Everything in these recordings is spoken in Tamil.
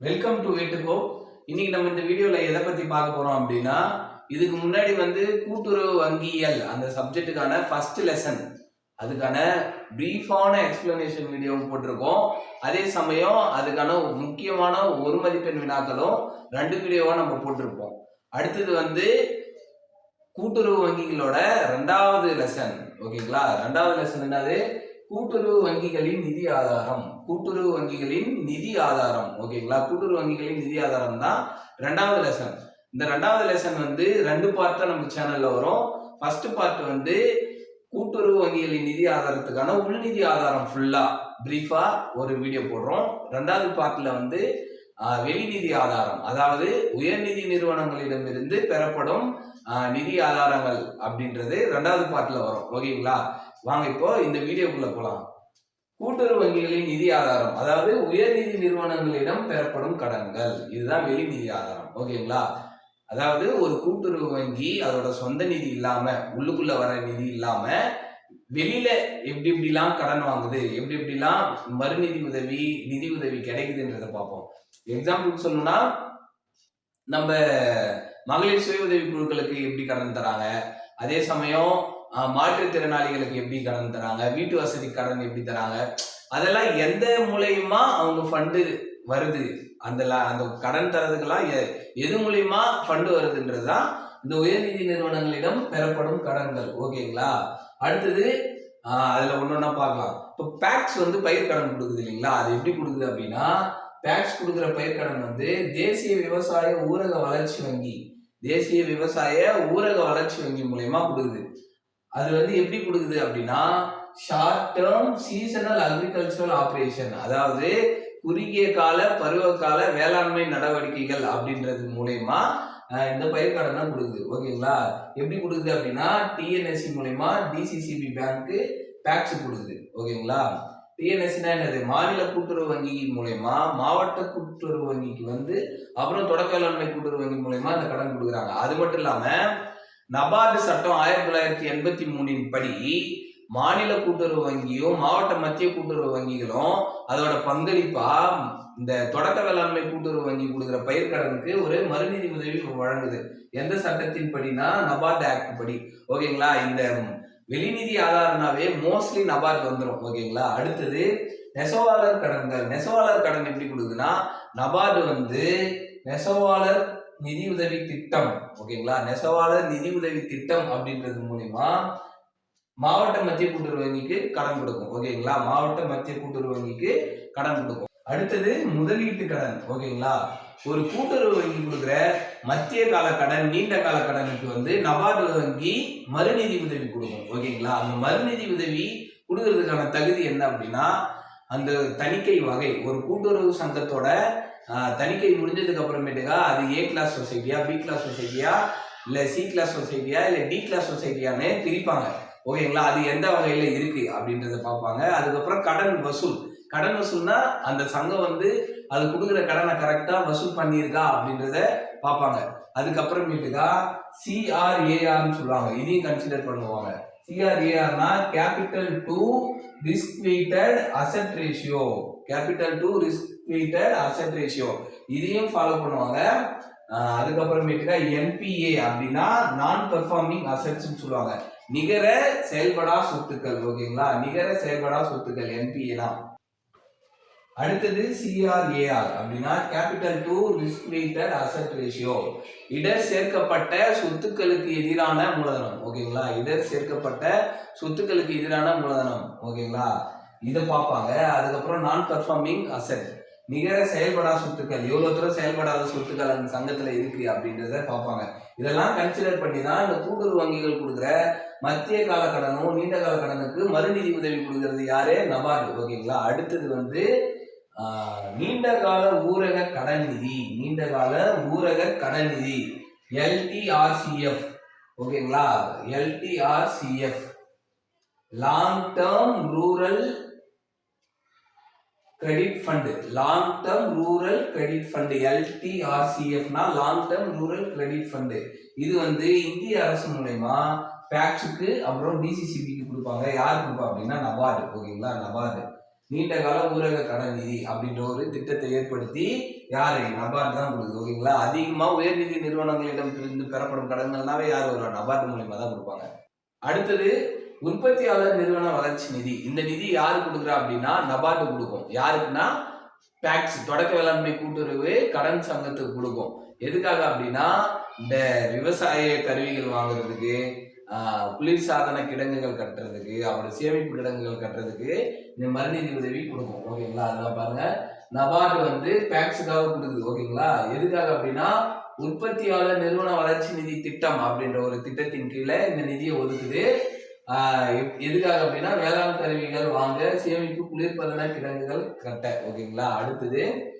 வெல்கம் டு வீட்டுக்கோ இன்னைக்கு நம்ம இந்த வீடியோல எதை பத்தி பார்க்க போறோம் அப்படின்னா இதுக்கு முன்னாடி வந்து கூட்டுறவு வங்கியல் அந்த சப்ஜெக்ட்டுக்கான ஃபர்ஸ்ட் லெசன் அதுக்கான பிரீஃபான எக்ஸ்பிளனேஷன் வீடியோவும் போட்டிருக்கோம். அதே சமயம் அதுக்கான முக்கியமான ஒரு மதிப்பெண் வினாக்களும் ரெண்டு வீடியோவா நம்ம போட்டிருப்போம். அடுத்தது வந்து கூட்டுறவு வங்கிகளோட ரெண்டாவது லெசன் ஓகேங்களா ரெண்டாவது லெசன் என்னது? கூட்டுறவு வங்கிகளின் நிதி ஆதாரம். கூட்டுறவு வங்கிகளின் நிதி ஆதாரம். ஓகேங்களா கூட்டுறவு வங்கிகளின் நிதி ஆதாரம் தான் ரெண்டாவது லெசன் இந்த ரெண்டாவது லெசன் வந்து ரெண்டு பார்ட்டா நம்ம சேனல்ல வரும். ஃபர்ஸ்ட் பார்ட் வந்து கூட்டுறவு வங்கிகளின் நிதி ஆதாரத்துக்கான உள்நிதி ஆதாரம் ஃபுல்லா பிரீஃபா ஒரு வீடியோ போடுறோம். ரெண்டாவது பார்ட்ல வந்து வெளிநிதி ஆதாரம். அதாவது உயர்நிதி நிறுவனங்களிடமிருந்து பெறப்படும் நிதி ஆதாரங்கள் அப்படின்றது ரெண்டாவது பார்ட்ல வரும். ஓகேங்களா வாங்க இப்போ இந்த வீடியோக்குள்ள போலாம். கூட்டுறவு வங்கிகளின் நிதி ஆதாரம் அதாவது உயர்நிதி நிறுவனங்களிடம் பெறப்படும் கடன்கள். இதுதான் வெளிநிதி ஆதாரம் ஓகேங்களா? அதாவது ஒரு கூட்டுறவு வங்கி அதோட சொந்த நிதி இல்லாம உள்ளுக்குள்ள வர நிதி இல்லாம வெளியில எப்படி எப்படிலாம் கடன் வாங்குது எப்படி எப்படிலாம் மறுநிதி உதவி நிதி உதவி கிடைக்குதுன்றத பார்ப்போம். எக்ஸாம்பிள் சொல்லணும்னா நம்ம மகளிர் சுய உதவி குழுக்களுக்கு எப்படி கடன் தராங்க? அதே சமயம் மாற்றுத்திறனாளிகளுக்கு எப்படி கடன் தராங்க? வீட்டு வசதி கடன் எப்படி தராங்க? அதெல்லாம் எந்த மூலயமா அவங்க ஃபண்டு வருது? அந்த அந்த கடன் தரதுக்கெல்லாம் எ- எது மூலியமா ஃபண்டு வருதுன்றது தான் இந்த உயர்நிதி நிறுவனங்களிடம் பெறப்படும் கடன்கள். ஓகேங்களா? அடுத்தது அதில் ஒன்று ஒன்றா பார்க்கலாம். இப்போ பேக்ஸ் வந்து பயிர் கடன் கொடுக்குது இல்லைங்களா? அது எப்படி கொடுக்குது அப்படின்னா பேக்ஸ் கொடுக்குற பயிர் கடன் வந்து தேசிய விவசாய ஊரக வளர்ச்சி வங்கி தேசிய விவசாய ஊரக வளர்ச்சி வங்கி மூலயமா கொடுக்குது. அது வந்து எப்படி கொடுக்குது அப்படின்னா short term seasonal agricultural operation அதாவது குறுகிய கால பருவ கால வேளாண்மை நடவடிக்கைகள் அப்படின்றது மூலயமா இந்த பயிர் கடன் தான் கொடுக்குது. ஓகேங்களா? எப்படி கொடுக்குது அப்படின்னா டிஎன்எஸ்சி மூலயமா டிசிசிபி பேங்க்கு பேக்ஸ் கொடுக்குது. ஓகேங்களா? டிஎன்எஸ்சினா என்னது? மாநில கூட்டுறவு வங்கி மூலயமா மாவட்ட கூட்டுறவு வங்கிக்கு வந்து அப்புறம் தொடக்க வேளாண்மை கூட்டுறவு வங்கி மூலயமா இந்த கடன் கொடுக்குறாங்க. அது மட்டும் இல்லாமல் நபார்டு சட்டம் ஆயிரத்தி தொள்ளாயிரத்தி எண்பத்தி மூணின் படி மாநில கூட்டுறவு வங்கியும் மாவட்ட மத்திய கூட்டுறவு வங்கிகளும் அதோட பங்களிப்பா இந்த தொடக்க வேளாண்மை கூட்டுறவு வங்கி கொடுக்குற பயிர் கடனுக்கு ஒரு மறுநிதி உதவி வழங்குது. எந்த சட்டத்தின் படினா நபார்டு ஆக்ட் படி. ஓகேங்களா? இந்த வெளிநிதி ஆதாரம்னாவே மோஸ்ட்லி நபார்டு வந்துடும் ஓகேங்களா? அடுத்தது நெசவாளர் கடன்கள். நெசவாளர் கடன் எப்படி கொடுக்குதுன்னா நபார்டு வந்து நெசவாளர் நிதி உதவி திட்டம் ஓகேங்களா? நெசவாளர் நிதி உதவி திட்டம் அப்படின்றது மூலிமா மாவட்ட மத்திய கூட்டுறவு வங்கிக்கு கடன் கொடுக்கும் ஓகேங்களா? மாவட்ட மத்திய கூட்டுறவு வங்கிக்கு கடன் கொடுக்கும். அடுத்தது முதலீட்டு கடன் ஓகேங்களா? ஒரு கூட்டுறவு வங்கி கொடுக்குற மத்திய கால கடன் நீண்ட கால கடனுக்கு வந்து நபார்டு வங்கி மறுநிதி உதவி கொடுக்கும் ஓகேங்களா? அந்த மறுநிதி உதவி கொடுக்கறதுக்கான தகுதி என்ன அப்படின்னா அந்த தணிக்கை வகை ஒரு கூட்டுறவு சங்கத்தோட தணிக்கை முடிஞ்சதுக்கு அப்புறமேட்டுக்கா அது ஏ கிளாஸ் சொசைட்டியா பி கிளாஸ் சொசைட்டியா இல்லை சி கிளாஸ் சொசைட்டியா இல்லை டி கிளாஸ் சொசைட்டியான்னு பிரிப்பாங்க. ஓகேங்களா? அது எந்த வகையில் இருக்கு அப்படின்றத பார்ப்பாங்க. அதுக்கப்புறம் கடன் வசூல். கடன் வசூல்னா அந்த சங்கம் வந்து அது கொடுக்குற கடனை கரெக்டாக வசூல் பண்ணியிருக்கா அப்படின்றத பார்ப்பாங்க. அதுக்கப்புறமேட்டுக்கா சிஆர்ஏஆர்னு சொல்லுவாங்க. இதையும் கன்சிடர் பண்ணுவாங்க. சிஆர்ஏஆர்னா capital to risk weighted asset ratio capital to risk meter asset ratio இதையும் ஃபாலோ பண்ணுவாங்க. அதுக்கப்புறமேட்டுக்கா என்பிஏ அப்படின்னா நான் பெர்ஃபார்மிங் அசெட்ஸ்னு சொல்லுவாங்க. நிகர செயல்படா சொத்துக்கள் ஓகேங்களா? நிகர செயல்படா சொத்துக்கள் என்பிஏ தான் அடுத்தது சிஆர்ஏஆர் அப்படின்னா capital to risk weighted asset ratio இடர் சேர்க்கப்பட்ட சொத்துக்களுக்கு எதிரான மூலதனம் ஓகேங்களா? இடர் சேர்க்கப்பட்ட சொத்துக்களுக்கு எதிரான மூலதனம் ஓகேங்களா? இதை பார்ப்பாங்க. அதுக்கப்புறம் நான் பெர்ஃபார்மிங் அசெட் நிகர செயல்படா சொத்துக்கள் எவ்வளவு தூரம் செயல்படாத சொத்துக்கள் அந்த சங்கத்துல இருக்கு அப்படின்றத பார்ப்பாங்க. இதெல்லாம் கன்சிடர் பண்ணி தான் இந்த கூட்டுறவு வங்கிகள் கொடுக்குற மத்திய கால கடனும் நீண்ட கால கடனுக்கு மறுநிதி உதவி கொடுக்கறது யாரு? நபார்டு. ஓகேங்களா? அடுத்தது வந்து நீண்ட கால ஊரக கடன் நிதி. நீண்ட கால ஊரக கடன் நிதி. எல்டிஆர்சிஎஃப் ஓகேங்களா? LTRCF long term rural credit fund long term rural credit fund எல்டிஆர்சிஎஃப்னா long term rural credit fund இது வந்து இந்திய அரசு மூலயமா பேக்ஸுக்கு அப்புறம் டிசிசிபிக்கு கொடுப்பாங்க. யார் கொடுப்பா அப்படின்னா நபார்டு ஓகேங்களா? நபார்டு நீண்ட கால ஊரக கடன் நிதி அப்படின்ற ஒரு திட்டத்தை ஏற்படுத்தி யாரு? நபார்டு தான் கொடுக்குது ஓகேங்களா? அதிகமாக உயர்நிதி நிறுவனங்களிடம் இருந்து பெறப்படும் கடன்கள்னாவே யார்? வருவா நபார்டு மூலியமா தான் கொடுப்பாங்க. அடுத்தது உற்பத்தியாளர் நிறுவன வளர்ச்சி நிதி. இந்த நிதி யாரு கொடுக்குறா அப்படின்னா நபார்டு கொடுக்கும். யாருக்குன்னா? பேக்ஸ் தொடக்க வேளாண்மை கூட்டுறவு கடன் சங்கத்துக்கு கொடுக்கும். எதுக்காக அப்படின்னா இந்த விவசாய கருவிகள் வாங்குறதுக்கு குளிர்சாதன கிடங்குகள் கட்டுறதுக்கு அவரோட சேமிப்பு கிடங்குகள் கட்டுறதுக்கு இந்த மறுநிதி உதவி கொடுக்கும். ஓகேங்களா? அதெல்லாம் பாருங்க. நபார்டு வந்து பேக்ஸுக்காக கொடுக்குது. ஓகேங்களா? எதுக்காக அப்படின்னா உற்பத்தியாளர் நிறுவன வளர்ச்சி நிதி திட்டம் அப்படின்ற ஒரு திட்டத்தின் கீழே இந்த நிதியை ஒதுக்குது. எதுக்காக அப்படின்னா வேளாண் கருவிகள் வாங்க சேமிப்பு குளிர்பதன கிடங்குகள் கட்ட. ஓகேங்களா? அடுத்தது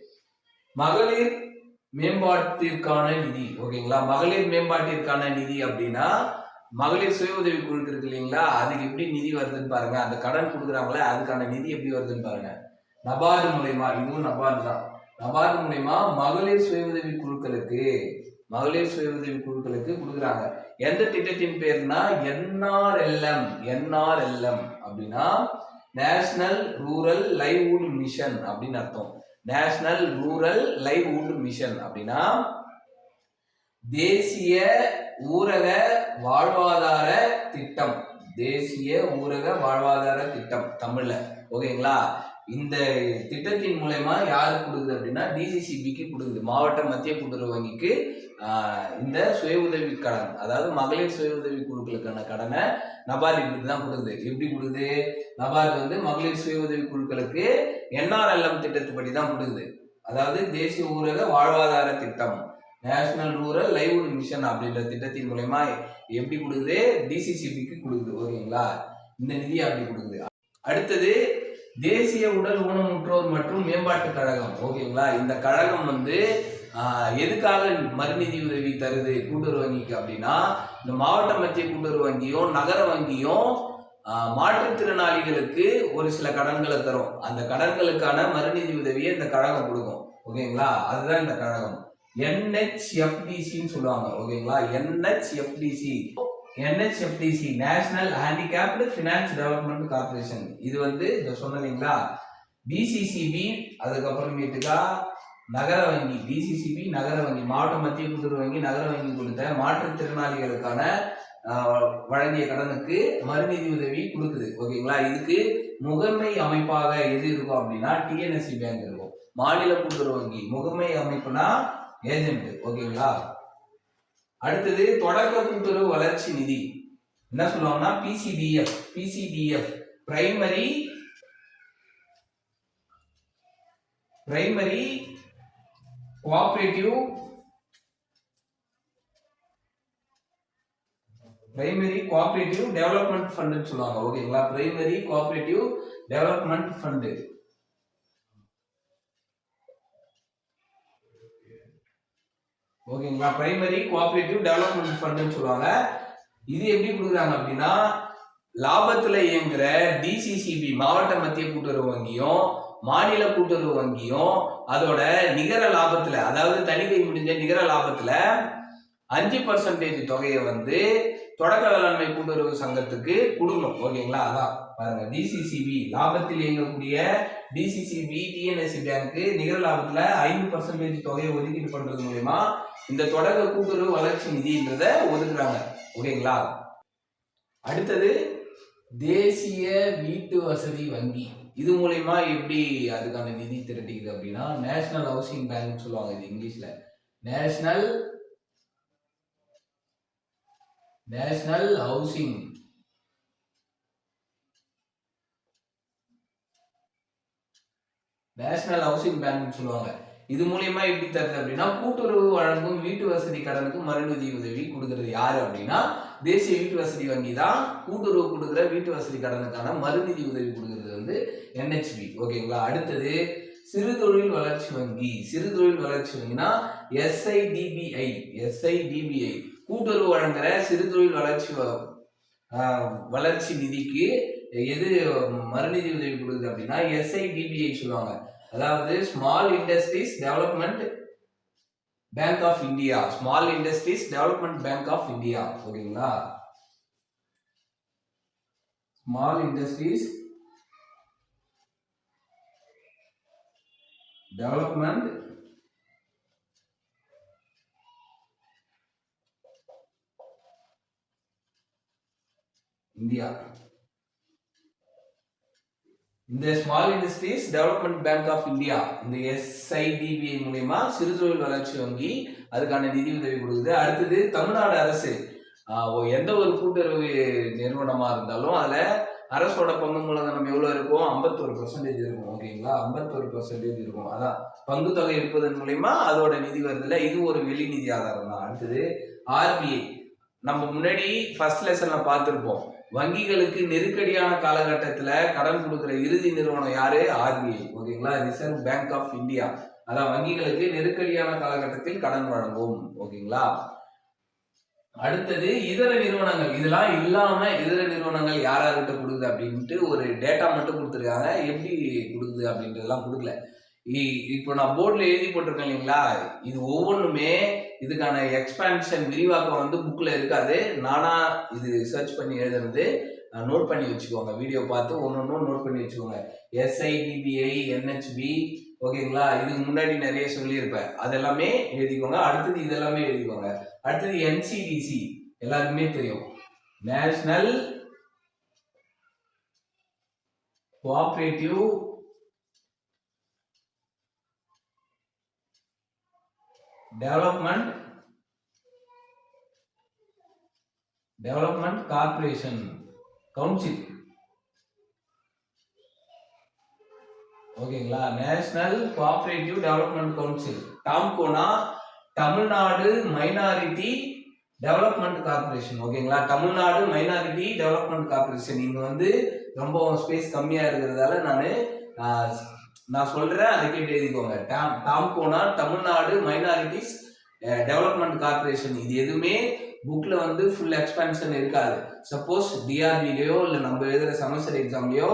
மகளிர் மேம்பாட்டிற்கான நிதி. ஓகேங்களா? மகளிர் மேம்பாட்டிற்கான நிதி அப்படின்னா மகளிர் சுய உதவி குழு இருக்கு இல்லைங்களா? அதுக்கு எப்படி நிதி வருதுன்னு பாருங்க. அந்த கடன் கொடுக்குறாங்களே அதுக்கான நிதி எப்படி வருதுன்னு பாருங்க. நபார்டு மூலயமா இதுவும் நபார்டு தான். நபார்டு மூலயமா மகளிர் சுய உதவி குழுக்களுக்கு மகளிர் சுய உதவி குழுக்களுக்கு கொடுக்குறாங்க. எந்த திட்டத்தின் பேர்னா என்ஆர்எல்எம் என்ஆர்எல்எம் அப்படின்னா நேஷனல் ரூரல் லைவ்வுட் மிஷன் அப்படின்னு அர்த்தம். நேஷனல் ரூரல் லைவ்வுட் மிஷன் அப்படின்னா தேசிய ஊரக வாழ்வாதார திட்டம். தேசிய ஊரக வாழ்வாதார திட்டம் தமிழ்ல. ஓகேங்களா? இந்த திட்டத்தின் மூலயமா யாருக்கு கொடுக்குது அப்படின்னா டிசிசிபிக்கு கொடுக்குது. மாவட்ட மத்திய கூட்டுறவு வங்கிக்கு இந்த சுய உதவி கடன் அதாவது மகளிர் சுய உதவி குழுக்களுக்கான கடனை நபார்டுக்கு இப்படி தான் கொடுக்குது. எப்படி கொடுக்குது? நபார்டு வந்து மகளிர் சுய உதவி குழுக்களுக்கு என்ஆர்எல்எம் திட்டத்துப்படி தான் கொடுக்குது. அதாவது தேசிய ஊரக வாழ்வாதார திட்டம் நேஷனல் ரூரல் லைவ்வுட் மிஷன் அப்படின்ற திட்டத்தின் மூலயமா எப்படி கொடுக்குது? டிசிசிபிக்கு கொடுக்குது. ஓகேங்களா? இந்த நிதி அப்படி கொடுக்குது. அடுத்தது தேசிய உடல் ஊனமுற்றோர் மற்றும் மேம்பாட்டு கழகம். ஓகேங்களா? இந்த கழகம் வந்து எதுக்காக மறுநிதி உதவி தருது? கூட்டுறவு வங்கிக்கு அப்படின்னா இந்த மாவட்ட மத்திய கூட்டுறவு வங்கியும் நகர வங்கியும் மாற்றுத்திறனாளிகளுக்கு ஒரு சில கடன்களை தரும். அந்த கடன்களுக்கான மறுநிதி உதவியை இந்த கழகம் கொடுக்கும். ஓகேங்களா? அதுதான் இந்த கழகம். என்ஹெச்எஃப்டிசின்னு சொல்லுவாங்க. ஓகேங்களா? NHFDC. NHFDC national handicapped finance development corporation இது வந்து இந்த சொன்னீங்களா பிசிசிபி அதுக்கப்புறமேட்டுக்கா நகர வங்கி டிசிசிபி நகர வங்கி மாவட்ட மத்திய கூட்டுறவு வங்கி நகர வங்கி கொடுத்த மாற்றுத்திறனாளிகளுக்கான வழங்கிய கடனுக்கு மறுநிதி உதவி கொடுக்குது. ஓகேங்களா? இதுக்கு முகமை அமைப்பாக எது இருக்கும் அப்படின்னா டிஎன்எஸ்சி பேங்க் இருக்கும். மாநில கூட்டுறவு வங்கி முகமை அமைப்புனா ஏஜென்ட் ஓகேங்களா? அடுத்தது தொடக்க கூட்டுறவு வளர்ச்சி நிதி. என்ன சொல்லுவாங்கன்னா PCDF PCDF primary primary cooperative primary cooperative development ஃபண்டுன்னு சொல்லுவாங்க. ஓகேங்களா பிரைமரி கோஆபரேட்டிவ் டெவலப்மெண்ட் ஃபண்டு ஓகேங்களா பிரைமரி கோஆபரேட்டிவ் டெவலப்மெண்ட் ஃபண்டுன்னு சொல்லுவாங்க. இது எப்படி கொடுக்குறாங்க அப்படின்னா லாபத்தில் இயங்குற டிசிசிபி மாவட்ட மத்திய கூட்டுறவு வங்கியும் மாநில கூட்டுறவு வங்கியும் அதோட நிகர லாபத்தில் அதாவது தணிக்கை முடிஞ்ச நிகர லாபத்தில் அஞ்சு பர்சன்டேஜ் தொகையை வந்து தொடக்க வேளாண்மை கூட்டுறவு சங்கத்துக்கு கொடுக்கணும். ஓகேங்களா அதான். பாருங்க டிசிசிபி லாபத்தில் இயங்கக்கூடிய டிசிசிபி டிஎன்எஸ்சி பேங்க்கு நிகர லாபத்தில் ஐந்து பர்சன்டேஜ் தொகையை ஒதுக்கீடு பண்ணுறது மூலயமா இந்த தொடர்பு கூட்டுறவு வளர்ச்சி நிதின்றத ஒதுக்குறாங்க. ஓகேங்களா? அடுத்தது தேசிய வீட்டு வசதி வங்கி. இது மூலயமா எப்படி அதுக்கான நிதி திரட்டிக்குது அப்படின்னா நேஷனல் ஹவுசிங் பேங்க் சொல்லுவாங்க இது இங்கிலீஷ்ல. National national housing national housing பேங்க்னு சொல்லுவாங்க. இது மூலியமா எப்படி தருது அப்படின்னா கூட்டுறவு வழங்கும் வீட்டு வசதி கடனுக்கு மறுநிதி உதவி கொடுக்கறது யாரு அப்படின்னா தேசிய வீட்டு வசதி வங்கி தான் கூட்டுறவு கொடுக்குற வீட்டு வசதி கடனுக்கான மறுநிதி உதவி கொடுக்கறது வந்து என்ஹெச்பி ஓகேங்களா? அடுத்தது சிறு தொழில் வளர்ச்சி வங்கி. சிறு தொழில் வளர்ச்சி வங்கினா எஸ்ஐடிபிஐ எஸ்ஐடிபிஐ கூட்டுறவு வழங்குற சிறு தொழில் வளர்ச்சி வ- வளர்ச்சி நிதிக்கு எது மறுநிதி உதவி கொடுக்குது அப்படின்னா எஸ்ஐடிபிஐ சொல்லுவாங்க. அதாவது small industries development bank of India small industries development bank of India ஓகேங்களா ஸ்மால் இண்டஸ்ட்ரீஸ் டெவலப்மெண்ட் இந்தியா இந்த small industries development bank of India இந்த எஸ்ஐடிபிஐ மூலயமா சிறு தொழில் வளர்ச்சி வங்கி அதுக்கான நிதி உதவி கொடுக்குது. அடுத்தது தமிழ்நாடு அரசு. எந்த ஒரு கூட்டுறவு நிறுவனமா இருந்தாலும் அதுல அரசோட பங்கு மூலதனம் எவ்வளவு இருக்கும் ஐம்பத்தொரு பர்சன்டேஜ் இருக்கும் ஓகேங்களா ஐம்பத்தொரு பர்சன்டேஜ் இருக்கும். அதான். பங்கு தொகை இருப்பதன் மூலயமா அதோட நிதி வருதுல இது ஒரு வெளி நிதி ஆதாரம் தான். அடுத்தது ஆர்பிஐ நம்ம முன்னாடி ஃபர்ஸ்ட் லெசன்ல பார்த்துருப்போம். வங்கிகளுக்கு நெருக்கடியான காலகட்டத்துல கடன் கொடுக்குற இறுதி நிறுவனம் யாரு? ஆர்பிஐ. ஓகேங்களா? ரிசர்வ் பேங்க் ஆஃப் இந்தியா அதான் வங்கிகளுக்கு நெருக்கடியான காலகட்டத்தில் கடன் வழங்கும். ஓகேங்களா? அடுத்தது இதர நிறுவனங்கள். இதெல்லாம் இல்லாம இதர நிறுவனங்கள் யார் யார்கிட்ட கொடுக்குது அப்படின்ட்டு ஒரு டேட்டா மட்டும் கொடுத்துருக்காங்க. எப்படி கொடுக்குது அப்படின்றதெல்லாம் கொடுக்கல. இப்போ நான் போர்டில் எழுதி போட்டிருக்கேன் இல்லைங்களா? இது ஒவ்வொன்றுமே இதுக்கான எக்ஸ்பான்ஷன் விரிவாக்கம் வந்து புக்கில் இருக்காது. நானாக இது சர்ச் பண்ணி எழுதுறது நோட் பண்ணி வச்சுக்கோங்க. வீடியோ பார்த்து ஒன்று ஒன்று நோட் பண்ணி வச்சுக்கோங்க. எஸ்ஐடிபிஐ என்ஹெச்பி ஓகேங்களா? இதுக்கு முன்னாடி நிறைய சொல்லியிருப்பேன். அதெல்லாமே எழுதிக்கோங்க. அடுத்தது இதெல்லாமே எழுதிக்கோங்க. அடுத்தது என்சிடிசி எல்லாருக்குமே தெரியும். National cooperative development development corporation council ஓகேங்களா நேஷனல் கோஆபரேட்டிவ் டெவலப்மெண்ட் கவுன்சில் டாம்கோனா தமிழ்நாடு மைனாரிட்டி டெவலப்மெண்ட் கார்பரேஷன் ஓகேங்களா தமிழ்நாடு மைனாரிட்டி டெவலப்மெண்ட் கார்பரேஷன் இங்கே வந்து ரொம்ப ஸ்பேஸ் கம்மியாக இருக்கிறதால நான் நான் சொல்றேன் அதை கேட்டு எழுதிக்கோங்க. டாம் டாம்கோனா தமிழ்நாடு மைனாரிட்டிஸ் டெவலப்மெண்ட் கார்பரேஷன் இது எதுவுமே புக்ல வந்து ஃபுல் எக்ஸ்பென்ஷன் இருக்காது. சப்போஸ் டிஆர்பிலையோ இல்லை நம்ம எழுதுற செமஸ்டர் எக்ஸாம்லையோ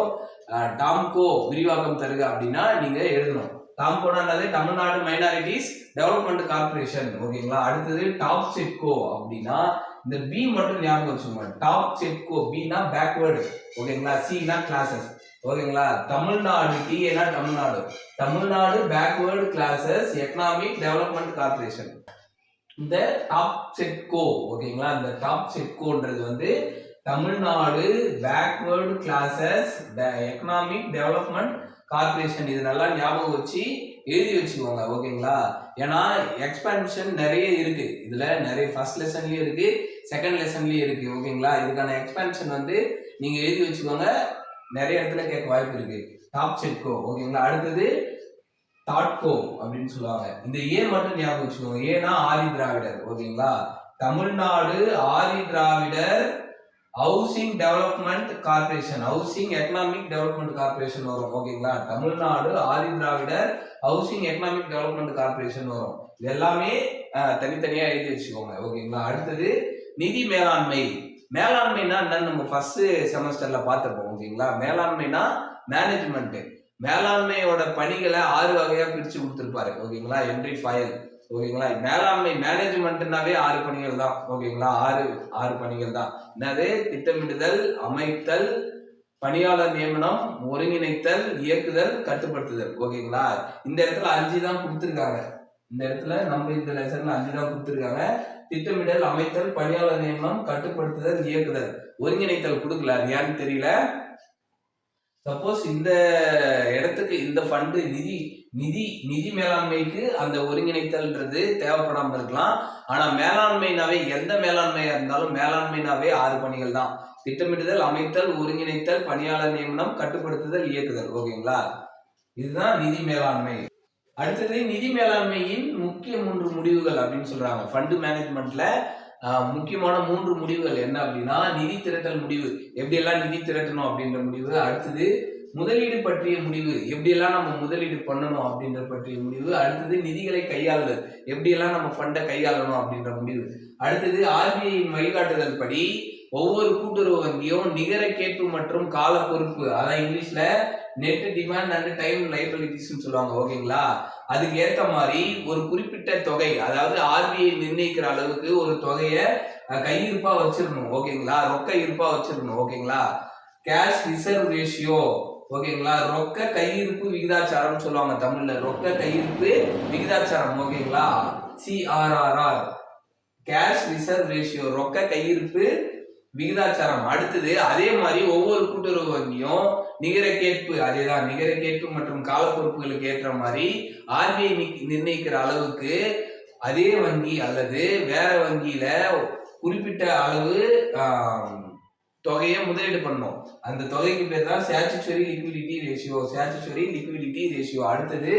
டாம்கோ விரிவாக்கம் தருக அப்படின்னா நீங்க எழுதணும். டாம்கோனானது தமிழ்நாடு மைனாரிட்டிஸ் டெவலப்மெண்ட் கார்பரேஷன் ஓகேங்களா? அடுத்தது டாப் செட்கோ அப்படின்னா இந்த பி மட்டும் ஞாபகம் வச்சுக்கோங்க. டாப் செட்கோ பினா பேக்வேர்டு ஓகேங்களா? சினா கிளாஸஸ் ஓகேங்களா? Tamil Nadu டிஏனா Tamil Nadu. Tamil Nadu backward classes economic development corporation இந்த டாப் செட்கோ ஓகேங்களா? இந்த டாப் செட்கோன்றது வந்து Tamil Nadu backward classes economic development corporation இது நல்லா ஞாபகம் வச்சு எழுதி வச்சுக்கோங்க ஓகேங்களா? ஏன்னா எக்ஸ்பென்ஷன் நிறைய இருக்கு. இதுல நிறைய ஃபர்ஸ்ட் லெசன்லயும் இருக்கு செகண்ட் லெசன்லயும் இருக்கு ஓகேங்களா? இதுக்கான எக்ஸ்பென்ஷன் வந்து நீங்க எழுதி வச்சுக்கோங்க நிறைய இடத்துல கேட்க வாய்ப்பு இருக்கு. டாப் செட்கோ ஓகேங்களா அடுத்தது தாட்கோ அப்படின்னு சொல்லுவாங்க. இந்த ஏ மட்டும் ஞாபகம் வச்சுக்கோங்க. ஏன்னா ஆதி திராவிடர் ஓகேங்களா Tamil Nadu Adi Dravidar housing development corporation housing economic development corporation வரும் ஓகேங்களா Tamil Nadu Adi Dravidar housing economic development corporation வரும். இது எல்லாமே தனித்தனியா எழுதி வச்சுக்கோங்க ஓகேங்களா அடுத்தது நிதி மேலாண்மை. மேலாண்மைனா என்னன்னு நம்ம ஃபர்ஸ்ட் செமஸ்டர்ல பார்த்துருப்போம் ஓகேங்களா மேலாண்மைனா மேனேஜ்மெண்ட் மேலாண்மையோட பணிகளை ஆறு வகையா பிரிச்சு கொடுத்துருப்பாரு ஓகேங்களா என்ட்ரி ஃபைல் ஓகேங்களா மேலாண்மை மேனேஜ்மெண்ட்னாவே ஆறு பணிகள் தான் ஓகேங்களா ஆறு ஆறு பணிகள் தான். என்னது? திட்டமிடுதல் அமைத்தல் பணியாளர் நியமனம் ஒருங்கிணைத்தல் இயக்குதல் கட்டுப்படுத்துதல் ஓகேங்களா இந்த இடத்துல அஞ்சு தான் கொடுத்துருக்காங்க. இந்த இடத்துல நம்ம இந்த லெசன்ல அஞ்சு தான் கொடுத்துருக்காங்க. திட்டமிடல் அமைத்தல் பணியாளர் நியமனம் கட்டுப்படுத்துதல் இயக்குதல். ஒருங்கிணைத்தல் கொடுக்கல அது ஏன்னு தெரியல? சப்போஸ் இந்த இடத்துக்கு இந்த ஃபண்டு நிதி நிதி நிதி மேலாண்மைக்கு அந்த ஒருங்கிணைத்தல்ன்றது தேவைப்படாமல் இருக்கலாம். ஆனா மேலாண்மைனாவே எந்த மேலாண்மையா இருந்தாலும் மேலாண்மைனாவே ஆறு பணிகள் தான். திட்டமிடுதல் அமைத்தல் ஒருங்கிணைத்தல் பணியாளர் நியமனம் கட்டுப்படுத்துதல் இயக்குதல். ஓகேங்களா? இதுதான் நிதி மேலாண்மை. அடுத்தது நிதி மேலாண்மையின் முக்கிய மூன்று முடிவுகள் அப்படின்னு சொல்றாங்க. ஃபண்டு மேனேஜ்மெண்ட்ல முக்கியமான மூன்று முடிவுகள் என்ன அப்படின்னா நிதி திரட்டல் முடிவு. எப்படியெல்லாம் நிதி திரட்டணும் அப்படின்ற முடிவு. அடுத்தது முதலீடு பற்றிய முடிவு. எப்படியெல்லாம் நம்ம முதலீடு பண்ணணும் அப்படின்ற பற்றிய முடிவு. அடுத்தது நிதிகளை கையாளுதல். எப்படியெல்லாம் நம்ம ஃபண்டை கையாளணும் அப்படின்ற முடிவு. அடுத்தது ஆர்பிஐயின் வழிகாட்டுதல் படி ஒவ்வொரு கூட்டுறவு வங்கியும் நிகர கேட்பு மற்றும் கால பொறுப்பு அதான் இங்கிலீஷ்ல நெட் டிமாண்ட் அண்ட் டைம் லைபிலிட்டிஸ்ன்னு சொல்லுவாங்க ஓகேங்களா? அதுக்கு ஏத்த மாதிரி ஒரு குறிப்பிட்ட தொகை அதாவது ஆர்பிஐ நிர்ணயிக்கிற அளவுக்கு ஒரு தொகையை கையிருப்பா வச்சிடணும் ஓகேங்களா? ரொக்க இருப்பா வச்சிடணும் ஓகேங்களா? கேஷ் ரிசர்வ் ரேஷியோ ஓகேங்களா? ரொக்க கையிருப்பு விகிதாச்சாரம் சொல்லுவாங்க தமிழ்ல. ரொக்க கையிருப்பு விகிதாச்சாரம் ஓகேங்களா? சிஆர்ஆர்ஆர் கேஷ் ரிசர்வ் ரேஷியோ ரொக்க கையிருப்பு விகிதாச்சாரம். அடுத்தது அதே மாதிரி ஒவ்வொரு கூட்டுறவு வங்கியும் நிகர கேட்பு அதேதான் நிகர கேட்பு மற்றும் கால பொறுப்புகளுக்கு ஏற்ற மாதிரி ஆர்பிஐ நிர்ணயிக்கிற அளவுக்கு அதே வங்கி அல்லது வேற வங்கியில குறிப்பிட்ட அளவு தொகையை முதலீடு பண்ணோம். அந்த தொகைக்கு பேர் தான் statutory liquidity ratio statutory liquidity ratio அடுத்தது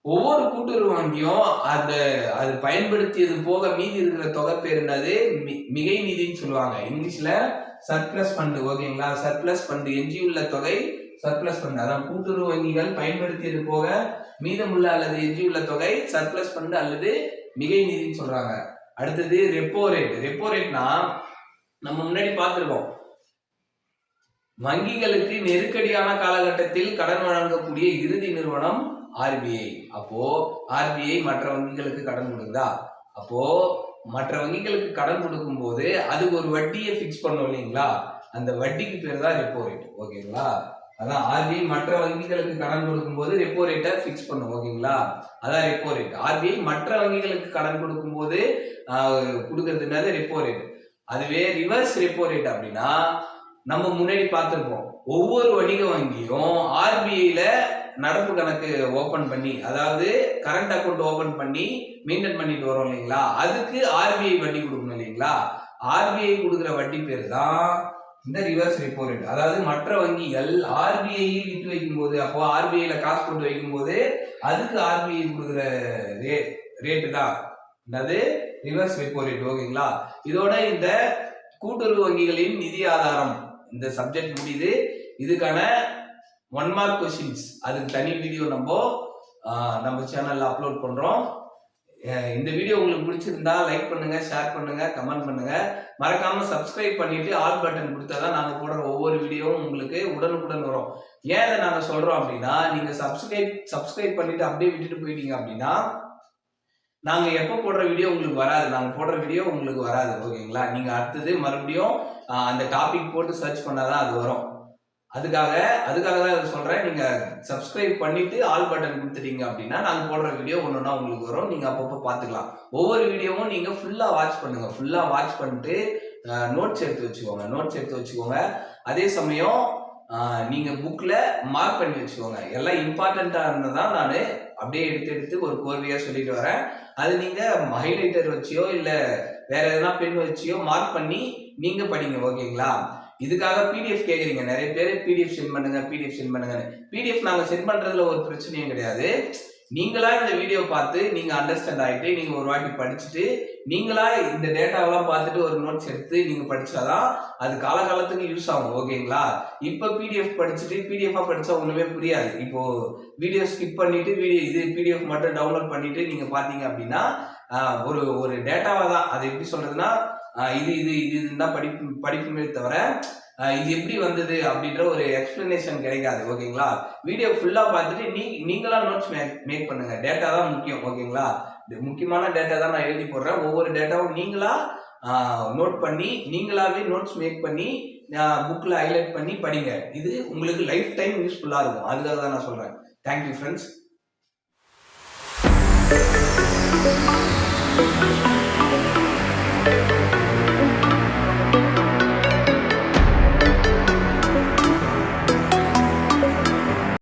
ஒவ்வொரு கூட்டுறவு வங்கியும் அந்த அது பயன்படுத்தியது போக மீதி இருக்கிற தொகை பேர் என்னது? மி- மிகை நிதின்னு சொல்லுவாங்க. இங்கிலீஷ்ல சர்ப்ளஸ் ஃபண்டு ஓகேங்களா? சர்ப்ளஸ் ஃபண்ட் எஞ்சியுள்ள தொகை சர்ப்ளஸ் ஃபண்டு அதான் கூட்டுறவு வங்கிகள் பயன்படுத்தியது போக மீதமுள்ள அல்லது எஞ்சியுள்ள தொகை சர்ப்ளஸ் ஃபண்டு அல்லது மிகை நிதின்னு சொல்றாங்க. அடுத்தது ரெப்போ ரேட் ரெப்போ ரேட்னா நம்ம முன்னாடி பார்த்துருக்கோம். வங்கிகளுக்கு நெருக்கடியான காலகட்டத்தில் கடன் வழங்கக்கூடிய இறுதி நிறுவனம் ஆர்பிஐ. அப்போ ஆர்பிஐ மற்ற வங்கிகளுக்கு கடன் கொடுக்குதா? அப்போ மற்ற வங்கிகளுக்கு கடன் கொடுக்கும்போது அதுக்கு ஒரு வட்டியை ஃபிக்ஸ் பண்ணோம் இல்லைங்களா? அந்த வட்டிக்கு பேர் தான் ரெப்போ ரேட் ஓகேங்களா? அதான் ஆர்பிஐ மற்ற வங்கிகளுக்கு கடன் கொடுக்கும்போது ரெப்போ ரேட்டை ஃபிக்ஸ் பண்ணும். ஓகேங்களா? அதான் ரெப்போ ரேட் ஆர்பிஐ மற்ற வங்கிகளுக்கு கடன் கொடுக்கும்போது ஆஹ், கொடுக்கறது என்னது? ரெப்போ ரேட் அதுவே ரிவர்ஸ் ரெப்போ ரேட் அப்படின்னா நம்ம முன்னாடி பார்த்துருப்போம். ஒவ்வொரு வணிக வங்கியும் ஆர்பிஐல நடப்பு கணக்கு ஓபன் பண்ணி அதாவது கரண்ட் அக்கௌண்ட் ஓபன் பண்ணி மெயின்டைன் பண்ணிட்டு வரோம் இல்லைங்களா? அதுக்கு ஆர்பிஐ வட்டி கொடுக்கணும் இல்லைங்களா? ஆர்பிஐ கொடுக்குற வட்டி பேர் தான் இந்த ரிவர்ஸ் ரெப்போ ரேட் அதாவது மற்ற வங்கிகள் ஆர்பிஐயில் விட்டு வைக்கும்போது அப்போ ஆர்பிஐல காசு போட்டு வைக்கும்போது அதுக்கு ஆர்பிஐ கொடுக்குற ரே ரேட்டு தான். என்னது? ரிவர்ஸ் ரெப்போ ரேட் ஓகேங்களா? இதோட இந்த கூட்டுறவு வங்கிகளின் நிதி ஆதாரம் இந்த சப்ஜெக்ட் முடியுது. இதுக்கான ஒன் மார்க் கொஷின்ஸ் அதுக்கு தனி வீடியோ நம்ம நம்ம சேனல்ல அப்லோட் பண்றோம். இந்த வீடியோ உங்களுக்கு பிடிச்சிருந்தா லைக் பண்ணுங்க ஷேர் பண்ணுங்க கமெண்ட் பண்ணுங்க. மறக்காம சப்ஸ்கிரைப் பண்ணிட்டு ஆல் பட்டன் கொடுத்தாதான் நாங்க போடுற ஒவ்வொரு வீடியோவும் உங்களுக்கு உடனுக்குடன் வரும். ஏன் இதை நாங்க சொல்றோம் அப்படின்னா நீங்க சப்ஸ்கிரைப் சப்ஸ்கிரைப் பண்ணிட்டு அப்படியே விட்டுட்டு போயிட்டீங்க அப்படின்னா நாங்க எப்போ போடுற வீடியோ உங்களுக்கு வராது. நாங்க போடுற வீடியோ உங்களுக்கு வராது. ஓகேங்களா நீங்க அடுத்தது மறுபடியும் அந்த டாபிக் போட்டு சர்ச் பண்ணாதான் அது வரும். அதுக்காக அதுக்காக தான் இதை சொல்றேன். நீங்க சப்ஸ்கிரைப் பண்ணிட்டு ஆல் பட்டன் கொடுத்துட்டீங்க அப்படின்னா நாங்க போடுற வீடியோ ஒன்னொன்னா உங்களுக்கு வரும். நீங்க அப்பப்போ பார்த்துக்கலாம். ஒவ்வொரு வீடியோவும் நீங்க ஃபுல்லா வாட்ச் பண்ணுங்க. ஃபுல்லா வாட்ச் பண்ணிட்டு நோட்ஸ் எடுத்து வச்சுக்கோங்க. நோட்ஸ் எடுத்து வச்சுக்கோங்க. அதே சமயம் நீங்கள் நீங்க புக்ல மார்க் பண்ணி வச்சுக்கோங்க. எல்லாம் இம்பார்ட்டண்டா இருந்ததான் நான் அப்படியே எடுத்து எடுத்து ஒரு கோர்வையா சொல்லிட்டு வரேன். அது நீங்க ஹைலைட்டர் வச்சியோ இல்ல வேற எதனா பெண் வச்சியோ மார்க் பண்ணி நீங்க படிங்க ஓகேங்களா இதுக்காக பிடிஎஃப் கேட்குறீங்க நிறைய பேர் பிடிஎஃப் சென்ட் பண்ணுங்க பிடிஎஃப் சென்ட் பண்ணுங்க. பிடிஎஃப் நாங்கள் சென்ட் பண்ணுறதுல ஒரு பிரச்சனையும் கிடையாது. நீங்களா இந்த வீடியோ பார்த்து நீங்க அண்டர்ஸ்டாண்ட் ஆகிட்டு நீங்க ஒரு வாட்டி படிச்சுட்டு நீங்களா இந்த டேட்டாவெல்லாம் பார்த்துட்டு ஒரு நோட்ஸ் எடுத்து நீங்க படிச்சாதான் அது காலகாலத்துக்கு யூஸ் ஆகும் ஓகேங்களா இப்ப பிடிஎஃப் படிச்சுட்டு பிடிஎஃபா படிச்சா ஒண்ணுமே புரியாது. இப்போ வீடியோ ஸ்கிப் பண்ணிட்டு வீடியோ இது பிடிஎஃப் மட்டும் டவுன்லோட் பண்ணிட்டு நீங்க பாத்தீங்க அப்படின்னா ஒரு ஒரு டேட்டாவா தான். அது எப்படி சொல்றதுன்னா இது இது இது இதுதான் தான் படிப்பு படிப்புமே தவிர இது எப்படி வந்தது அப்படின்ற ஒரு எக்ஸ்பிளனேஷன் கிடைக்காது ஓகேங்களா? வீடியோ ஃபுல்லாக பார்த்துட்டு நீ நீங்களா நோட்ஸ் மேக் மேக் பண்ணுங்க. டேட்டா தான் முக்கியம் ஓகேங்களா? இது முக்கியமான டேட்டா தான் நான் எழுதி போடுறேன். ஒவ்வொரு டேட்டாவும் நீங்களா நோட் பண்ணி நீங்களாவே நோட்ஸ் மேக் பண்ணி புக்கில் ஹைலைட் பண்ணி படிங்க. இது உங்களுக்கு லைஃப் டைம் யூஸ்ஃபுல்லாக இருக்கும். அதுக்காக தான் நான் சொல்றேன். Thank you friends